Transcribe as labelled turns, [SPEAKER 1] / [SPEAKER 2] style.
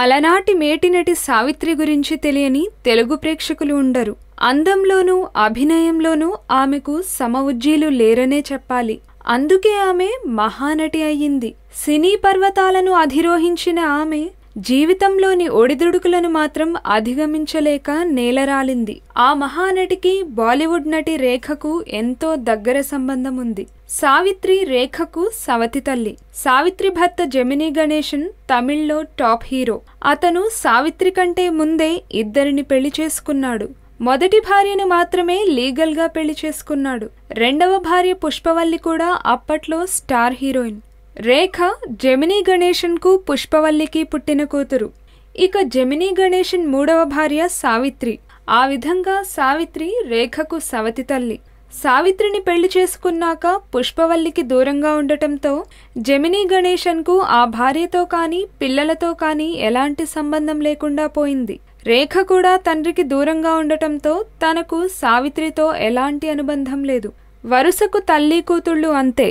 [SPEAKER 1] అలనాటి మేటినటి సావిత్రి గురించి తెలియని తెలుగు ప్రేక్షకులు ఉండరు. అందంలోనూ అభినయంలోనూ ఆమెకు సమ ఉజ్జీలు లేరనే చెప్పాలి. అందుకే ఆమె మహానటి అయ్యింది. సినీ పర్వతాలను అధిరోహించిన ఆమె జీవితంలోని ఒడిదుడుకులను మాత్రం అధిగమించలేక నేలరాలింది. ఆ మహానటికి బాలీవుడ్ నటి రేఖకు ఎంతో దగ్గర సంబంధం ఉంది సావిత్రి రేఖకు సవతి తల్లి. సావిత్రి భర్త జమినీ గణేషన్ తమిళ్ళో టాప్ హీరో. అతను సావిత్రి కంటే ముందే ఇద్దరిని పెళ్ళి చేసుకున్నాడు. మొదటి భార్యను మాత్రమే లీగల్గా పెళ్ళి చేసుకున్నాడు. రెండవ భార్య పుష్పవల్లి కూడా అప్పట్లో స్టార్ హీరోయిన్. రేఖ జమినీ గణేషన్కు పుష్పవల్లికి పుట్టిన కూతురు. ఇక జమినీ గణేషన్ మూడవ భార్య సావిత్రి. ఆ విధంగా సావిత్రి రేఖకు సవతి తల్లి. సావిత్రిని పెళ్ళి చేసుకున్నాక పుష్పవల్లికి దూరంగా ఉండటంతో జమినీ గణేషన్కు ఆ భార్యతో కానీ పిల్లలతో కానీ ఎలాంటి సంబంధం లేకుండా పోయింది. రేఖ కూడా తండ్రికి దూరంగా ఉండటంతో తనకు సావిత్రితో ఎలాంటి అనుబంధం లేదు. వరుసకు తల్లి కూతుళ్ళు అంతే.